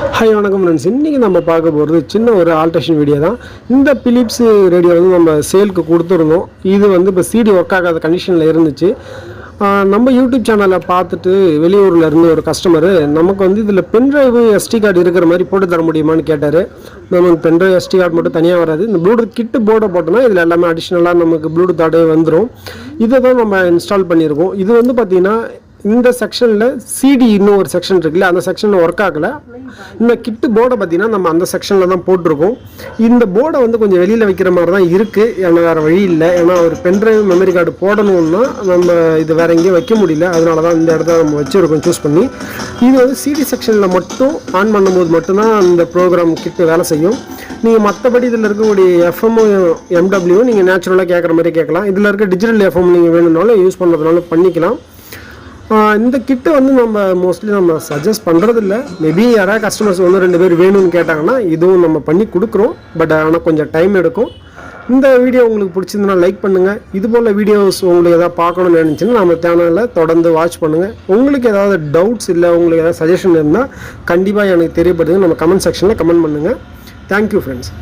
Hi வணக்கம் friends இன்றைக்கி நம்ம பார்க்க போகிறது சின்ன ஒரு ஆல்ட்ரேஷன் வீடியோ தான். இந்த பிலிப்ஸ் ரேடியோ வந்து நம்ம சேலுக்கு கொடுத்துருந்தோம். இது வந்து இப்போ சிடி ஒர்க் ஆகாத கண்டிஷனில் இருந்துச்சு. நம்ம யூடியூப் சேனலை பார்த்துட்டு வெளியூரில் இருந்து ஒரு கஸ்டமரு நமக்கு வந்து இதில் பென்ட்ரைவு எஸ்டி கார்டு இருக்கிற மாதிரி போட்டு தர முடியுமான்னு கேட்டார். நமக்கு பென்ட்ரைவ் எஸ்டி கார்டு மட்டும் தனியாக வராது. இந்த ப்ளூடூத் கிட்டு போர்டை போட்டோம்னா இதில் எல்லாமே அடிஷ்னலாக நமக்கு ப்ளூடூத் ஆடே வந்துடும் இதை தான் நம்ம இன்ஸ்டால் பண்ணியிருக்கோம். இது வந்து பார்த்திங்கன்னா இந்த செக்ஷனில் சிடி இன்னும் ஒரு செக்ஷன் இருக்குல்ல அந்த செக்ஷனில் ஒர்க் ஆகலை. இந்த கிட்டு போர்டை பார்த்தீங்கன்னா நம்ம அந்த செக்ஷனில் தான் போட்டிருக்கோம். இந்த போர்டை வந்து கொஞ்சம் வெளியில் வைக்கிற மாதிரி தான் இருக்குது ஏன்னா வேறு வழி இல்லை. ஏன்னா ஒரு பென்ட்ரைவ் மெமரி கார்டு போடணும்னா நம்ம இது வேறு எங்கேயும் வைக்க முடியல. அதனால தான் இந்த இடத்த நம்ம வச்சுருக்கோம் சூஸ் பண்ணி. இது வந்து சிடி செக்ஷனில் மட்டும் ஆன் பண்ணும்போது மட்டும்தான் இந்த ப்ரோக்ராம் கிட்டு வேலை செய்யும். நீங்கள் மற்றபடி இதில் இருக்கக்கூடிய எஃப்எம்மும் எம்டபிள்யூ நீங்கள் நேச்சுரலாக கேட்குற மாதிரி கேட்கலாம். இதில் இருக்க டிஜிட்டல் எஃப்எம் நீங்கள் வேணும்னாலும் யூஸ் பண்ணுறதுனாலும் பண்ணிக்கலாம். இந்த கிட்டு வந்து நம்ம மோஸ்ட்லி நம்ம சஜஸ்ட் பண்ணுறதில்ல மேபி யாராவது கஸ்டமர்ஸ் ஒன்று ரெண்டு பேர் வேணும்னு கேட்டாங்கன்னா இதுவும் நம்ம பண்ணி கொடுக்குறோம். பட் ஆனால் கொஞ்சம் டைம் எடுக்கும். இந்த வீடியோ உங்களுக்கு பிடிச்சிருந்தனா லைக் பண்ணுங்கள் இது போல் வீடியோஸ் உங்களுக்கு எதாவது பார்க்கணும்னு நினச்சின்னா நம்ம சேனலில் தொடர்ந்து வாட்ச் பண்ணுங்கள் உங்களுக்கு ஏதாவது டவுட்ஸ் இல்லை உங்களுக்கு ஏதாவது சஜஷன் இருந்தால் கண்டிப்பாக எனக்கு தெரியப்படுது நம்ம கமெண்ட் செக்ஷனில் கமெண்ட் பண்ணுங்கள் தேங்க்யூ ஃப்ரெண்ட்ஸ்